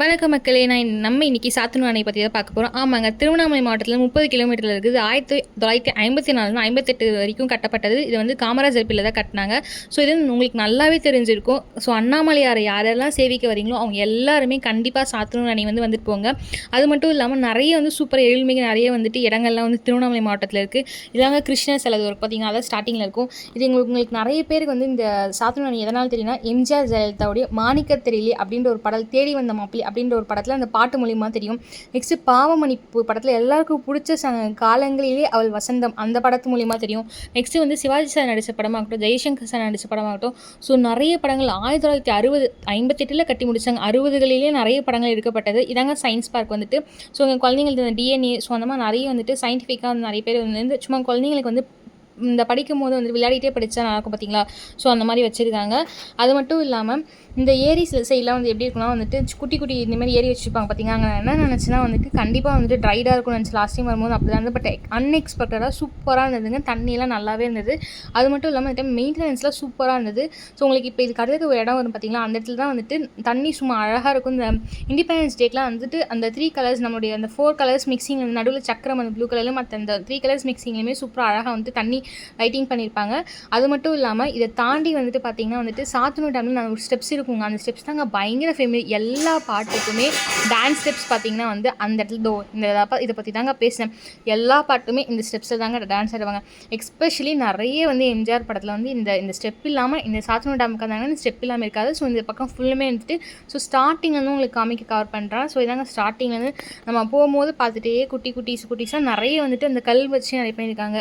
வணக்க மக்களே நான் நம்ம இன்னைக்கு சாத்தனூர் அணை பற்றி தான் பார்க்க போகிறோம் ஆமாங்க திருவண்ணாமலை மாவட்டத்தில் முப்பது கிலோமீட்டரில் இருக்குது. ஆயிரத்தி தொள்ளாயிரத்தி ஐம்பத்தி நாலு ஐம்பத்தெட்டு வரைக்கும் கட்டப்பட்டது. இது வந்து காமராஜர் பிள்ளை தான் கட்டினாங்க. ஸோ இது உங்களுக்கு நல்லாவே தெரிஞ்சிருக்கும். ஸோ அண்ணாமலையாரை யாரெல்லாம் சேவிக்க வரீங்களோ அவங்க எல்லாருமே கண்டிப்பாக சாத்தனூர் அணை வந்து வந்துட்டு போங்க. அது மட்டும் இல்லாமல் நிறைய வந்து சூப்பர் எழில்மிகு நிறைய வந்துட்டு இடங்கள்லாம் வந்து திருவண்ணாமலை மாவட்டத்தில் இருக்குது இதாங்க கிருஷ்ண சிலை ஒரு பார்த்தீங்கன்னா அதான் ஸ்டார்டிங்கில் இருக்கும். இது உங்களுக்கு உங்களுக்கு நிறைய பேருக்கு வந்து இந்த சாத்தனூர் அணை எதனால் தெரியும்னா எம்ஜிஆர் ஜெயலலிதாவுடைய மாணிக்க தெரியலே அப்படின்ற ஒரு படம் தேடி வந்த மாப்பிள்ளை. அப்படின்ற ஒரு படத்தில் அந்த பாட்டு மூலியமாக தெரியும். நெக்ஸ்ட்டு பாவமணி படத்தில் எல்லாருக்கும் பிடிச்ச ச காலங்களிலே அவள் வசந்தம் அந்த படத்து மூலியமாக தெரியும். நெக்ஸ்ட்டு வந்து சிவாஜி சார் நடித்த படமாகட்டும் ஜெய்சங்கர் சார் நடித்த படமாகட்டும். ஸோ நிறைய படங்கள் ஆயிரத்தி தொள்ளாயிரத்தி அறுபது ஐம்பத்தெட்டில் கட்டி முடித்தாங்க அறுபதுகளிலே நிறைய படங்கள் எடுக்கப்பட்டது. இதாங்க சயின்ஸ் பார்க் வந்துட்டு. ஸோ எங்கள் குழந்தைங்களுக்கு இந்த டிஎன்ஏ ஸோ அந்த மாதிரி நிறைய வந்துட்டு சயின்டிஃபிக்காக வந்து நிறைய பேர் வந்து சும்மா குழந்தைங்களுக்கு வந்து இந்த படிக்கும் போது வந்து விளையாடிட்டே படித்தா நல்லாயிருக்கும் பார்த்தீங்களா? ஸோ அந்த மாதிரி வச்சுருக்காங்க. அது மட்டும் இல்லாமல் இந்த ஏரி சைட்லாம் வந்து எப்படி இருக்குன்னா வந்துட்டு குட்டி குட்டி இந்த மாதிரி ஏரி வச்சுருப்பாங்க பார்த்தீங்க அங்கே என்ன நினச்சின்னா வந்துட்டு கண்டிப்பாக வந்துட்டு ட்ரைடாக இருக்கும்னு நினச்சி லாஸ்ட் டைம் வரும்போது அப்படி தான் இருந்தது. பட் அன்எக்ஸ்பெக்டடாக சூப்பராக இருந்ததுங்க. தண்ணியெல்லாம் நல்லாவே இருந்தது. அது மட்டும் இல்லாமல் வந்துட்டு மெயின்டெனன்ஸ்லாம் சூப்பராக இருந்தது. ஸோ உங்களுக்கு இப்போ இது கருதுக்கு ஒரு இடம் வரும் பார்த்தீங்களா? அந்த இடத்துல தான் வந்துட்டு தண்ணி சும்மா அழகாக இருக்கும். இந்த இண்டிபெண்டன்ஸ் டேக்கெலாம் வந்துட்டு அந்த த்ரீ கலர்ஸ் நம்மளுடைய அந்த ஃபோர் கலர்ஸ் மிக்சிங் நடுவில் சக்கரம் அந்த ப்ளூ கலர்லையும் மற்ற அந்த த்ரீ கலர்ஸ் மிக்சிங்லையுமே சூப்பராக அழகாக வந்துட்டு தண்ணி ரைட்டிங் பண்ணியிருப்பாங்க அது மட்டும் இல்லாமல் இதை தாண்டி வந்துட்டு பார்த்தீங்கன்னா வந்துட்டு சாத்தனூர் டேமில் நான் ஒரு ஸ்டெப்ஸ் இருக்குங்க. அந்த ஸ்டெப்ஸ் தாங்க பயங்கர ஃபேமிலி எல்லா பாட்டுக்குமே டான்ஸ் ஸ்டெப்ஸ் பார்த்தீங்கன்னா வந்து அந்த இடத்துல தோ இந்த இதை பற்றி தாங்க பேசினேன். எல்லா பாட்டுமே இந்த ஸ்டெப்ஸில் தாங்க டான்ஸ் ஆடுவாங்க. எஸ்பெஷலி நிறைய வந்து எம்ஜிஆர் படத்தில் வந்து இந்த இந்த ஸ்டெப் இல்லாமல் இந்த சாத்தனூர் டேமுக்கு வந்தாங்கன்னா இந்த ஸ்டெப் இல்லாமல் இருக்காது. ஸோ இந்த பக்கம் ஃபுல்லுமே வந்துட்டு ஸோ ஸ்டார்டிங் வந்து உங்களுக்கு காமிக்க கவர் பண்ணுறான் ஸோ இதாங்க ஸ்டார்டிங் வந்து நம்ம போகும்போது பார்த்துட்டே குட்டி குட்டிஸ் குட்டீஸாக நிறைய வந்துட்டு அந்த கல் வச்சு நிறைய பண்ணியிருக்காங்க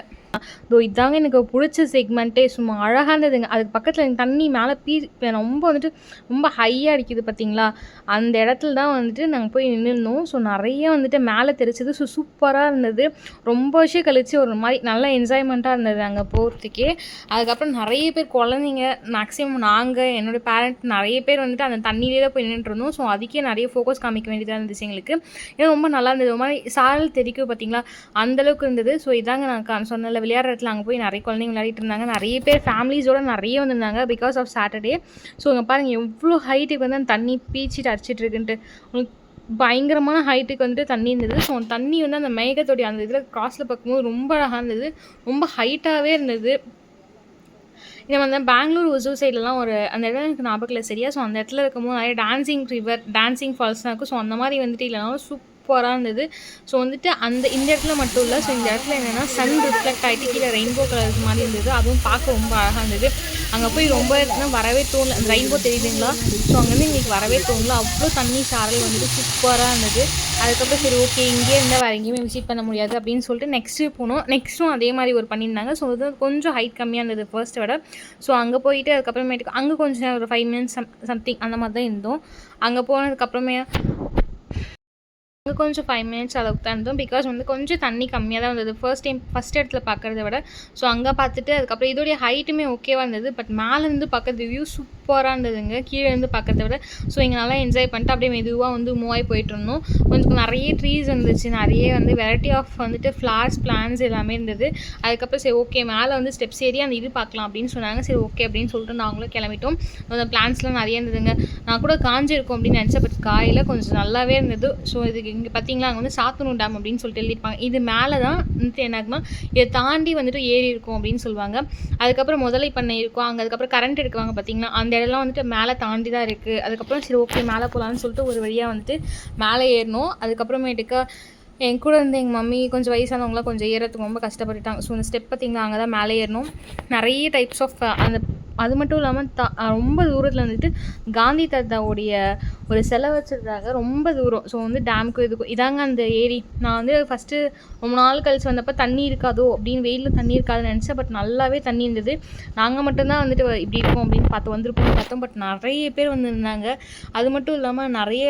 ஸோ இதாங்க எனக்கு பிடிச்ச செக்மெண்ட்டே சும்மா அழகாக இருந்ததுங்க. அதுக்கு பக்கத்தில் எனக்கு தண்ணி மேலே பீ ரொம்ப வந்துட்டு ரொம்ப ஹையாக அடிக்குது பார்த்தீங்களா அந்த இடத்துல தான் வந்துட்டு நாங்கள் போய் நின்றுருந்தோம் ஸோ நிறைய வந்துட்டு மேலே தெரிச்சது. ஸோ சூப்பராக இருந்தது. ரொம்ப வருஷம் கழிச்சு ஒரு மாதிரி நல்ல என்ஜாய்மெண்ட்டாக இருந்தது அங்கே போகிறதுக்கே அதுக்கப்புறம் நிறைய பேர் குழந்தைங்க மேக்ஸிமம் நாங்கள் என்னோடய பேரண்ட் நிறைய பேர் வந்துட்டு அந்த தண்ணியிலே தான் போய் நின்றுருந்தோம் ஸோ அதுக்கே நிறைய ஃபோக்கஸ் காமிக்க வேண்டியதாக இருந்துச்சு எங்களுக்கு. ஏன்னா ரொம்ப நல்லா இருந்தது. ஒரு மாதிரி சாரல் தெரிக்கும் பார்த்தீங்களா அந்தளவுக்கு இருந்தது. ஸோ இதாங்க நான் கா- சொன்னல விளையாடுற இடத்துல அங்கே போய் நிறைய குழந்தைங்க விளையாடிட்டு இருந்தாங்க. நிறைய பேர் ஃபேமிலிஸோட நிறைய வந்திருந்தாங்க பிகாஸ் ஆஃப் சாட்டர்டே ஸோ இங்கே பாருங்கள் எவ்வளோ ஹைட்டுக்கு வந்து அந்த தண்ணி பீச்சிட்டு அடிச்சிட்டு இருக்குன்ட்டு. உங்களுக்கு பயங்கரமான ஹைட்டுக்கு வந்துட்டு தண்ணி இருந்தது. ஸோ அந்த தண்ணி வந்து அந்த மேகத்தோடைய அந்த இதில் கிராஸில் பார்க்கும்போது ரொம்ப அழகாக இருந்தது. ரொம்ப ஹைட்டாகவே இருந்தது. நம்ம அந்த பெங்களூர் ஒசூர் சைட்லலாம் ஒரு அந்த இடம் எனக்கு ஞாபகம் இல்லை சரியா? ஸோ அந்த இடத்துல இருக்கும்போது நிறைய டான்சிங் ரிவர் டான்சிங் ஃபால்ஸ்லாம் இருக்கும். ஸோ அந்த மாதிரி வந்துட்டு இல்லைனாலும் சூப்பராக இருந்தது ஸோ வந்துட்டு அந்த இந்த இடத்துல மட்டும் இல்லை ஸோ இந்த இடத்துல என்னென்னா சன் ரிஃப்ளெக்ட் ஆகிட்டு கீழே ரெயின்போ கலர்ஸ் மாதிரி இருந்தது. அதுவும் பார்க்க ரொம்ப அழகாக இருந்தது. அங்கே போய் ரொம்ப இடத்துல வரவே தோணல. அந்த ரெயின்போ தெரியுதுங்களா? ஸோ அங்கேருந்து எங்களுக்கு வரவே தோணல. அவ்வளோ தண்ணி சாரல் வந்துட்டு சூப்பராக இருந்தது. அதுக்கப்புறம் சரி ஓகே இங்கே இருந்தால் வேறு எங்கேயுமே விசிட் பண்ண முடியாது அப்படின்னு சொல்லிட்டு நெக்ஸ்ட்டு போனோம். நெக்ஸ்ட்டும் அதே மாதிரி ஒரு பண்ணியிருந்தாங்க. ஸோ அது கொஞ்சம் ஹைட் கம்மியாக இருந்தது ஃபர்ஸ்ட் விட. ஸோ அங்கே போயிட்டு அதுக்கப்புறமேட்டுக்கு அங்கே கொஞ்சம் ஒரு ஃபைவ் மினிட்ஸ் சம்திங் அந்த மாதிரி தான் இருந்தோம். அங்கே போனதுக்கப்புறமே அங்கே கொஞ்சம் ஃபைவ் மினிட்ஸ் அளவுக்கு தான் இருந்தோம். பிகாஸ் வந்து கொஞ்சம் தண்ணி கம்மியாக தான் இருந்தது ஃபர்ஸ்ட் டைம் ஃபஸ்ட் இடத்துல பார்க்குறத விட. ஸோ அங்கே பார்த்துட்டு அதுக்கப்புறம் இதோடைய ஹைட்டுமே ஓகேவாக இருந்தது. பட் மேலேருந்து பார்க்கறது வியூ சூப்பராக இருந்ததுங்க. கீழே இருந்து பார்க்குறத விட. ஸோ இங்கே நல்லா என்ஜாய் பண்ணிட்டு அப்படியே மெதுவாக வந்து மூவ் ஆகி போயிட்டு இருந்தோம். கொஞ்சம் நிறைய ட்ரீஸ் இருந்துச்சு நிறைய வந்து வெரைட்டி ஆஃப் வந்துட்டு ஃப்ளார்ஸ் பிளான்ஸ் எல்லாமே இருந்தது. அதுக்கப்புறம் சரி ஓகே மேலே வந்து ஸ்டெப்ஸ் ஏறி அந்த இது பார்க்கலாம் அப்படின்னு சொன்னாங்க. சரி ஓகே அப்படின்னு சொல்லிட்டு நாங்களும் கிளம்பிட்டோம். அந்த பிளான்ஸ்லாம் நிறைய இருந்ததுங்க. நான் கூட காஞ்சிருக்கும் அப்படின்னு நினச்சேன். பட் காயில் கொஞ்சம் நல்லாவே இருந்தது. ஸோ இதுக்கு இங்கே பார்த்தீங்களா அங்கே வந்து சாத்தனூர் டேம் அப்படின்னு சொல்லிட்டு எழுதியிருப்பாங்க. இது மேலே தான் வந்துட்டு என்னாகுமா இதை தாண்டி வந்துட்டு ஏரி இருக்கும் அப்படின்னு சொல்லுவாங்க. அதுக்கப்புறம் முதலை பண்ணை இருக்கும். அங்கே அதுக்கப்புறம் கரண்ட் எடுக்குவாங்க பார்த்தீங்களா அந்த இடம்லாம் வந்துட்டு மேலே தாண்டி தான் இருக்குது அதுக்கப்புறம் சரி ஓகே மேலே போகலான்னு சொல்லிட்டு ஒரு வழியாக வந்துட்டு மேலே ஏறினோம் அதுக்கப்புறமேட்டுக்கா என் கூட இருந்த எங்கள் மம்மி கொஞ்சம் வயசானவங்களாம் கொஞ்சம் ஏறத்துக்கு ரொம்ப கஷ்டப்பட்டுட்டாங்க. ஸோ இந்த ஸ்டெப் பார்த்தீங்களா அங்கே தான் மேலே ஏறணும். நிறைய டைப்ஸ் ஆஃப் அந்த அது மட்டும் இல்லாமல் த ரொம்ப தூரத்தில் வந்துட்டு காந்தி தாத்தாவுடைய ஒரு சிலை வச்சிருந்தாங்க ரொம்ப தூரம். ஸோ வந்து டேமுக்கும் இதுக்கும் இதாங்க அந்த ஏரி. நான் வந்து ஃபஸ்ட்டு ரொம்ப நாள் கழிச்சு வந்தப்போ தண்ணி இருக்காதோ அப்படின்னு வெயிலில் தண்ணி இருக்காதுன்னு நினச்சேன். பட் நல்லாவே தண்ணி இருந்தது. நாங்கள் மட்டும்தான் வந்துட்டு இப்படி இருக்கோம் அப்படின்னு பார்த்து வந்திருப்போம் பார்த்தோம். பட் நிறைய பேர் வந்திருந்தாங்க. அது மட்டும் இல்லாமல் நிறைய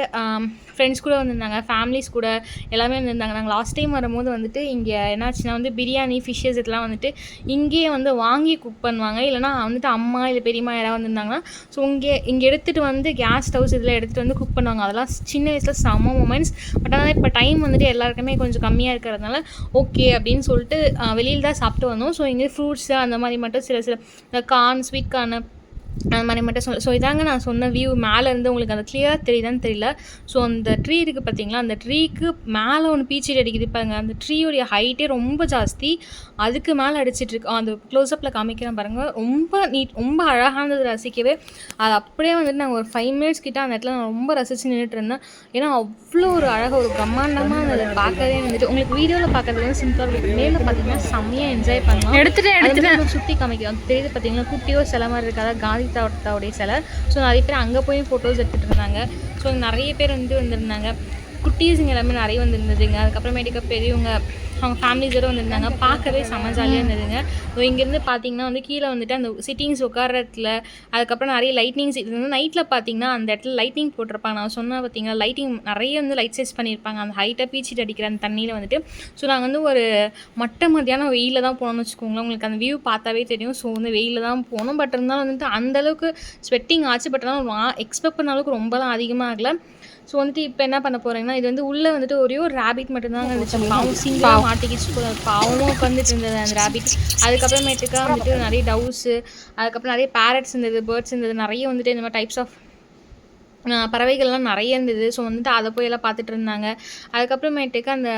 ஃப்ரெண்ட்ஸ் கூட வந்திருந்தாங்க. ஃபேமிலிஸ் கூட எல்லாமே வந்திருந்தாங்க. நாங்கள் லாஸ்ட் டைம் வரும்போது வந்துட்டு இங்கே என்னாச்சுன்னா வந்து பிரியாணி ஃபிஷ்ஷஸ் இதெல்லாம் வந்துட்டு இங்கேயே வந்து வாங்கி குக் பண்ணுவாங்க. இல்லைனா வந்துட்டு அம்மா இல்லை பெரியம்மா யாராவது வந்திருந்தாங்கன்னா ஸோ இங்கே இங்கே எடுத்துகிட்டு வந்து கேஸ் ஸ்டவ்ஸ் இதில் எடுத்துகிட்டு வந்து குக் பண்ணுவாங்க. அதெல்லாம் சின்ன வயசில் செம்ம மூமெண்ட்ஸ் பட் ஆனால் இப்போ டைம் வந்துட்டு எல்லாருக்குமே கொஞ்சம் கம்மியாக இருக்கிறதுனால ஓகே அப்படின்னு சொல்லிட்டு வெளியில் தான் சாப்பிட்டு வந்தோம். ஸோ இங்கே ஃப்ரூட்ஸு அந்த மாதிரி மட்டும் சில சில இந்த கார்ன் ஸ்வீட் கார்னு மாதிரி மட்டும் சொல்ல ஸோ இதாங்க நான் சொன்ன வியூ மேலேருந்து உங்களுக்கு அந்த கிளியராக தெரியுதான்னு தெரியல. ஸோ அந்த ட்ரீ இருக்குது பார்த்தீங்களா அந்த ட்ரீக்கு மேலே ஒன்று பீச்சடி அடிக்குது பாருங்க. அந்த ட்ரீயோடைய ஹைட்டே ரொம்ப ஜாஸ்தி. அதுக்கு மேலே அடிச்சிட்ருக்கு அந்த க்ளோஸ்அப்பில் காமிக்கிறேன் பாருங்கள் ரொம்ப நீட் ரொம்ப அழகானது ரசிக்கவே. அது அப்படியே வந்துட்டு நாங்கள் ஒரு ஃபைவ் மினிட்ஸ் கிட்ட அந்த இடத்துல நான் ரொம்ப ரசித்து நின்றுட்டு இருந்தேன். ஏன்னா அவ்வளோ ஒரு அழகாக ஒரு பிரம்மாண்டமாக அந்த பார்க்கவே வந்துட்டு உங்களுக்கு வீடியோவில் பார்க்கறது வந்து சிம்பிளாக இருக்கும். நேரில் பார்த்தீங்கன்னா செம்மையாக என்ஜாய் பண்ணலாம். எடுத்துட்டேன் எடுத்துட்டேன். சுற்றி காமிக்கிறோம் தெரியுது பார்த்தீங்கன்னா குட்டியோ சிலை மாதிரி இருக்காத? காந்தி தாத்தாவுடைய சிலை. ஸோ நிறைய பேர் அங்கே போய் ஃபோட்டோஸ் எடுத்துகிட்டு இருந்தாங்க. ஸோ நிறைய பேர் வந்து வந்திருந்தாங்க. குட்டீஸுங்க எல்லாமே நிறைய வந்திருந்ததுங்க. அதுக்கப்புறமேட்டுக்கு பெரியவங்க அவங்க ஃபேமிலிஸோடு வந்திருந்தாங்க. பார்க்கவே செம ஜாலியாக இருந்ததுங்க. ஸோ இங்கேருந்து பார்த்தீங்கன்னா வந்து கீழே வந்துட்டு அந்த சிட்டிங்ஸ் உட்காரத்தில் அதுக்கப்புறம் நிறைய லைட்னிங்ஸ் இது வந்து நைட்டில் பார்த்தீங்கன்னா அந்த இடத்துல லைட்டிங் போட்டிருப்பாங்க. நான் சொன்னால் பார்த்தீங்கன்னா லைட்டிங் நிறைய வந்து லைட் செஸ் பண்ணியிருப்பாங்க. அந்த ஹைட்டாக பீச்சிட்டு அடிக்கிற அந்த தண்ணியில் வந்துட்டு. ஸோ நாங்கள் வந்து ஒரு மட்ட மத்தியானம் வெயிலில் தான் போனோம்னு வச்சுக்கோங்களேன். உங்களுக்கு அந்த வியூ பார்த்தாவே தெரியும். ஸோ வந்து வெயிலில் தான் போனோம். பட் இருந்தாலும் வந்துட்டு அந்தளவுக்கு ஸ்வெட்டிங் ஆச்சு. பட் ஆனால் எக்ஸ்பெக்ட் பண்ண அளவுக்கு ரொம்பலாம் அதிகமாக ஆகலை. ஸோ வந்துட்டு இப்போ என்ன பண்ண போகிறேங்கன்னா இது வந்து உள்ளே வந்துட்டு ஒரே ஒரு ரேபிட் மட்டும்தாங்க இருந்துச்சு. பாவம். சிங்கிளாக மாட்டிக்கிச்சு பாவமும் உட்காந்துட்டு இருந்தது அந்த ரேபிட் அதுக்கப்புறமேட்டுக்கா வந்துட்டு நிறைய டவுஸு அதுக்கப்புறம் நிறைய பேரட்ஸ் இருந்தது பேர்ட்ஸ் இருந்தது நிறைய வந்துட்டு இந்த மாதிரி டைப்ஸ் ஆஃப் பறவைகள்லாம் நிறைய இருந்தது. ஸோ வந்துட்டு அதை போய் எல்லாம் பார்த்துட்டு இருந்தாங்க. அதுக்கப்புறமேட்டுக்கு அந்த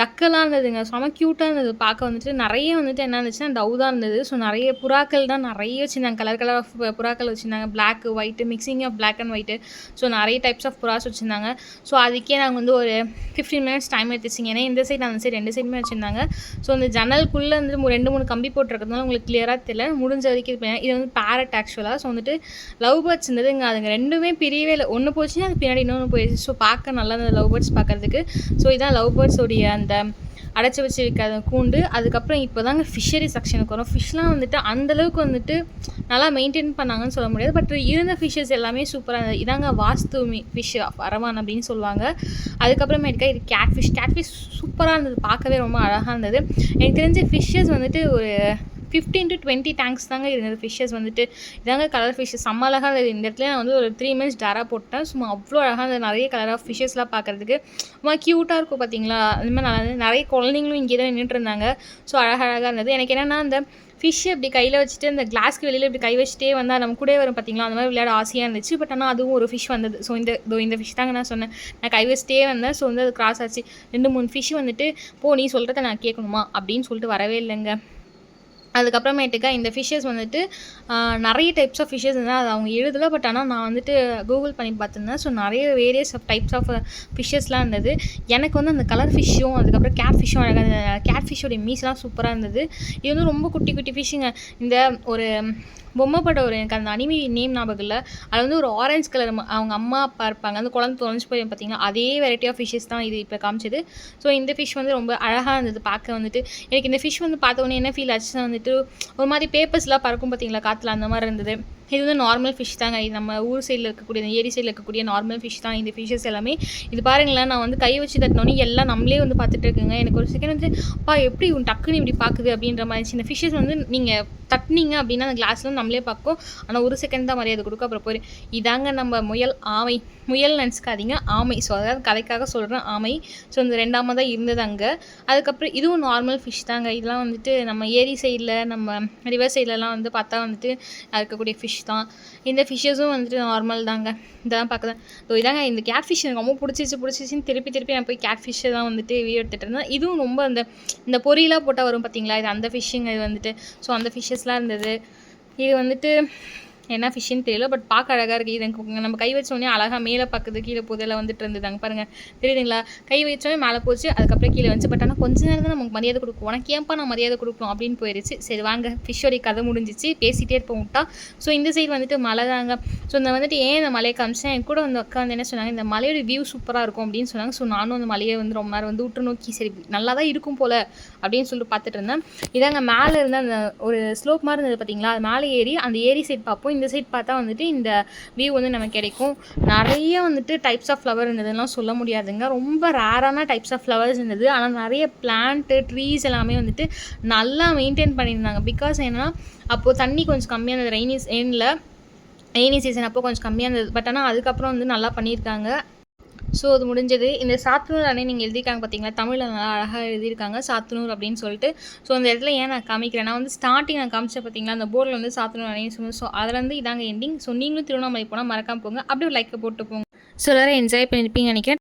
டக்கெல்லாம் இருந்ததுங்க. செம க்யூட்டாக இருந்தது. பார்க்க வந்துட்டு நிறைய வந்துட்டு என்ன இருந்துச்சுன்னா டவுதாக இருந்தது. ஸோ நிறைய புறாக்கள் தான் நிறைய வச்சுருந்தாங்க. கலர் கலர் ஆஃப் புறாக்கள் வச்சுருந்தாங்க. Black white mixing of black and white so நிறைய டைப்ஸ் ஆஃப் புறாஸ் வச்சுருந்தாங்க. ஸோ அதுக்கே நாங்கள் வந்து ஒரு ஃபிஃப்டீன் மினிட்ஸ் டைம் எடுத்துச்சிங்க. ஏன்னா இந்த சைடு அந்த சைடு ரெண்டு சைடுமே வச்சுருந்தாங்க. ஸோ அந்த ஜன்னலுக்குள்ளே வந்து ரெண்டு மூணு கம்பி போட்டிருக்கிறதுனால உங்களுக்கு கிளியராக தெரியல. முடிஞ்ச வரைக்கும் இது இது வந்து பேரட் ஆக்சுவலாக ஸோ வந்துட்டு லவ் பேர்ட்ஸ் இருந்தது இங்கே அதுங்க ரெண்டுமே பிரியவே இல்லை. ஒன்று போச்சுன்னா அது பின்னாடி இன்னொன்று போயிடுச்சு. ஸோ பார்க்க நல்லா இருந்தது லவ் பேர்ட்ஸ் பார்க்கறதுக்கு. ஸோ இதான் லவ் பேர்ட்ஸோடைய அந்த அடைச்சி வச்சு வைக்காத கூண்டு. அதுக்கப்புறம் இப்போ தாங்க ஃபிஷரி செக்ஷனுக்கு வரும். ஃபிஷ்லாம் வந்துட்டு அந்தளவுக்கு வந்துட்டு நல்லா மெயின்டைன் பண்ணாங்கன்னு சொல்ல முடியாது. பட் இருந்த ஃபிஷ்ஷஸ் எல்லாமே சூப்பராக இருந்தது. இதாங்க வாஸ்து ஃபிஷ் அரவான் அப்படின்னு சொல்லுவாங்க. அதுக்கப்புறமேட்டுக்கா இது கேட் ஃபிஷ் கேட் ஃபிஷ் சூப்பராக இருந்தது. பார்க்கவே ரொம்ப அழகாக இருந்தது. எனக்கு தெரிஞ்ச ஃபிஷ்ஷஸ் வந்துட்டு ஒரு ஃபிஃப்டீன் டு டுவெண்ட்டி டேங்க்ஸ் தாங்க இருந்தது. ஃபிஷ்ஷஸ் வந்துட்டு இதாங்க கலர் ஃபிஷ்ஷஸ் செம்ம அழகாக இருந்தது. இந்த இடத்துல நான் வந்து ஒரு த்ரீ மினிட்ஸ் டேராக போட்டேன். சும்மா அவ்வளோ அழகாக இருந்தது. நிறைய கலர் ஆஃப் ஃபிஷ்ஷஸ்லாம் பார்க்குறதுக்கு சும்மா க்யூட்டாக இருக்கும் பார்த்தீங்களா அந்த மாதிரி நல்லா இருந்தது. நிறைய குழந்தைங்களும் இங்கே தான் நின்றுட்டு இருந்தாங்க. ஸோ அழகழகாக இருந்தது. எனக்கு என்னென்னா அந்த ஃபிஷ் இப்படி கையில் வச்சுட்டு அந்த கிளாஸ்க்கு வெளியில் இப்படி கை வச்சுட்டே வந்தால் நம்ம கூட வரும் பார்த்தீங்களா அந்த மாதிரி விளையாட ஆசையாக இருந்துச்சு. பட் ஆனால் அதுவும் ஒரு ஃபிஷ் வந்தது. ஸோ இந்த இதோ இந்த ஃபிஷ் தாங்க நான் சொன்னேன். நான் கை வச்சுட்டே வந்தேன். ஸோ வந்து அது கிராஸ் ஆச்சு. ரெண்டு மூணு ஃபிஷ் வந்துட்டு போ நீ சொல்கிறத நான் கேட்கணுமா? அப்படின்னு சொல்லிட்டு வரவே இல்லைங்க. அதுக்கப்புறமேட்டுக்கா இந்த ஃபிஷ்ஷஸ் வந்துட்டு நிறைய டைப்ஸ் ஆஃப் ஃபிஷ்ஷஸ் இருந்தால் அது அவங்க எழுதலை பட் ஆனால் நான் வந்துட்டு கூகுள் பண்ணி பார்த்துருந்தேன். ஸோ நிறைய வேரியஸ் ஆஃப் டைப்ஸ் ஆஃப் ஃபிஷ்ஷஸ்லாம் இருந்தது. எனக்கு வந்து அந்த கலர் ஃபிஷ்ஷும் அதுக்கப்புறம் கேட் ஃபிஷ்ஷும் அழகாக அந்த கேட் ஃபிஷ்ஷோடைய மீஸ்லாம் சூப்பராக இருந்தது. இது வந்து ரொம்ப குட்டி குட்டி ஃபிஷ்ஷுங்க இந்த ஒரு பொம்மை படம் ஒரு எனக்கு அந்த அனிமி நேம் ஞாபகம் இல்லை. அது வந்து ஒரு ஆரஞ்சு கலர் அவங்க அம்மா அப்பா இருப்பாங்க. அந்த குழந்தை தொலைஞ்சு போய் பார்த்தீங்கன்னா அதே வெரைட்டி ஆஃப் ஃபிஷ்ஷஸ் தான் இது இப்போ காமிச்சது. ஸோ இந்த ஃபிஷ் வந்து ரொம்ப அழகாக இருந்தது பார்க்க வந்துட்டு. எனக்கு இந்த ஃபிஷ் வந்து பார்த்தோன்னே என்ன ஃபீல் ஆச்சுன்னா வந்துட்டு ஒரு மாதிரி பேப்பர்ஸ்லாம் பறக்கும் பார்த்தீங்களா காற்றுல அந்த மாதிரி இருந்தது. இது வந்து நார்மல் ஃபிஷ் தாங்க. இது நம்ம ஊர் சைடில் இருக்கக்கூடிய இந்த ஏரி சைடில் இருக்கக்கூடிய நார்மல் ஃபிஷ் தான். இந்த ஃபிஷ்ஷஸ் எல்லாமே. இது பாருங்களேன் நான் வந்து கை வச்சு தட்டினோன்னே எல்லாம் நம்மளே வந்து பார்த்துட்டு இருக்குங்க. எனக்கு ஒரு செகண்ட் வந்து அப்பா எப்படி உன் டக்குன்னு இப்படி பார்க்குது? அப்படின்ற மாதிரி இந்த ஃபிஷ்ஷஸ் வந்து நீங்கள் தட்டினீங்க அப்படின்னா அந்த கிளாஸ்ல வந்து நம்மளே பார்க்கும். ஆனால் ஒரு செகண்ட் தான் மரியாதை கொடுக்கும். அப்புறம் போய் இதாங்க நம்ம முயல் ஆமை. முயல் நினச்சிக்காதீங்க. ஆமை. ஸோ அதாவது கதைக்காக சொல்கிறேன் ஆமை. ஸோ இந்த ரெண்டாம தான் இருந்தது அங்கே அதுக்கப்புறம் இதுவும் நார்மல் ஃபிஷ் தாங்க. இதெல்லாம் வந்துட்டு நம்ம ஏரி சைடில் நம்ம ரிவர் சைட்லலாம் வந்து பார்த்தா வந்துட்டு இருக்கக்கூடிய ஃபிஷ் தான். இந்த ஃபிஷ்ஷஸும் வந்துட்டு நார்மல் தாங்க. இதெல்லாம் பார்க்குறேன். ஸோ இதாங்க இந்த கேட் ஃபிஷ் எனக்கு ரொம்ப பிடிச்சிச்சு பிடிச்சிச்சின்னு திருப்பி திருப்பி நான் போய் கேட் ஃபிஷ்ஷை தான் வந்துட்டு வீடியோ எடுத்துகிட்டு இருந்தேன். இதுவும் ரொம்ப அந்த இந்த பொரியலாக போட்டால் வரும் பார்த்தீங்களா இது அந்த ஃபிஷ்ஷுங்க இது வந்துட்டு. ஸோ அந்த ஃபிஷ்ஷஸ்லாம் இருந்தது. இது வந்துட்டு என்ன ஃபிஷ்ஷுன்னு தெரியல பட் பார்க்க அழகாக இருக்குது இது எனக்கு நம்ம கை வச்சோடனே அழகாக மேலே பார்க்குது கீழே போதெல்லாம் வந்துட்டு இருந்ததாங்க பாருங்கள் தெரியுதுங்களா? கை வச்சோடனே மேலே போச்சு அதுக்கப்புறம் கீழே வந்துச்சு. பட் ஆனால் கொஞ்ச நேரம் தான் நமக்கு மரியாதை கொடுக்கும். உனக்கு ஏன்ப்பா நான் மரியாதை கொடுக்கணும் அப்படின்னு போயிருச்சு. சரி வாங்க ஃபிஷ்ஷோடைய கதை முடிஞ்சிச்சு. பேசிகிட்டே இருப்போம் விட்டா ஸோ இந்த சைடு வந்துட்டு மலை தாங்க. ஸோ இந்த வந்துட்டு ஏன் இந்த மலையை காமிச்சேன்? என் கூட வந்து அக்கா வந்து என்ன சொன்னாங்க? இந்த மலையோட வியூ சூப்பராக இருக்கும் அப்படின்னு சொன்னாங்க. ஸோ நானும் அந்த மலையை வந்து ரொம்ப நேரம் வந்து உற்று நோக்கி சரி நல்லா தான் இருக்கும் போல். அப்படின்னு சொல்லிட்டு பார்த்துட்டு இருந்தேன். இதாங்க மேலே இருந்த அந்த ஒரு ஸ்லோப் மாதிரி இருந்தது பார்த்தீங்களா அது மேலே ஏறி அந்த ஏரி சைட் பார்ப்போம். இந்த சைட் பார்த்தா வந்துட்டு இந்த வியூ வந்து நமக்கு கிடைக்கும். நிறைய வந்துட்டு டைப்ஸ் ஆஃப் ஃப்ளவர் இருந்ததுலாம் சொல்ல முடியாதுங்க. ரொம்ப ரேரான டைப்ஸ் ஆஃப் ஃப்ளவர்ஸ் இருந்தது. ஆனால் நிறைய பிளான்ட்டு ட்ரீஸ் எல்லாமே வந்துட்டு நல்லா மெயின்டைன் பண்ணியிருந்தாங்க. பிகாஸ் ஏன்னா அப்போது தண்ணி கொஞ்சம் கம்மியாக இருந்தது. ரெய்னி ரெயினில் ரெய்னி சீசன் அப்போ கொஞ்சம் கம்மியாக இருந்தது. பட் ஆனால் அதுக்கப்புறம் வந்து நல்லா பண்ணியிருக்காங்க. ஸோ அது முடிஞ்சது. இந்த சாத்தனூர் அணை நீங்கள் எழுதியிருக்காங்க பார்த்தீங்களா தமிழில் நல்லா அழகாக எழுதியிருக்காங்க. சாத்தனூர் அப்படின்னு சொல்லிட்டு. ஸோ அந்த இடத்துல ஏன் நான் காமிக்கிறேன்? நான் வந்து ஸ்டார்டிங் நான் காமிச்சேன் பார்த்தீங்களா அந்த போர்டில் வந்து சாத்தனூர் அணைன்னு சொல்லி ஸோ அதுலேருந்து இதாங்க எண்டிங் ஸோ நீங்களும் திருவண்ணாமலை போனால் மறக்காமல் போங்க. அப்படியே ஒரு லைக்கை போட்டு போங்க. ஸோ எல்லோரும் என்ஜாய் பண்ணியிருப்பீங்க நினைக்கிறேன்.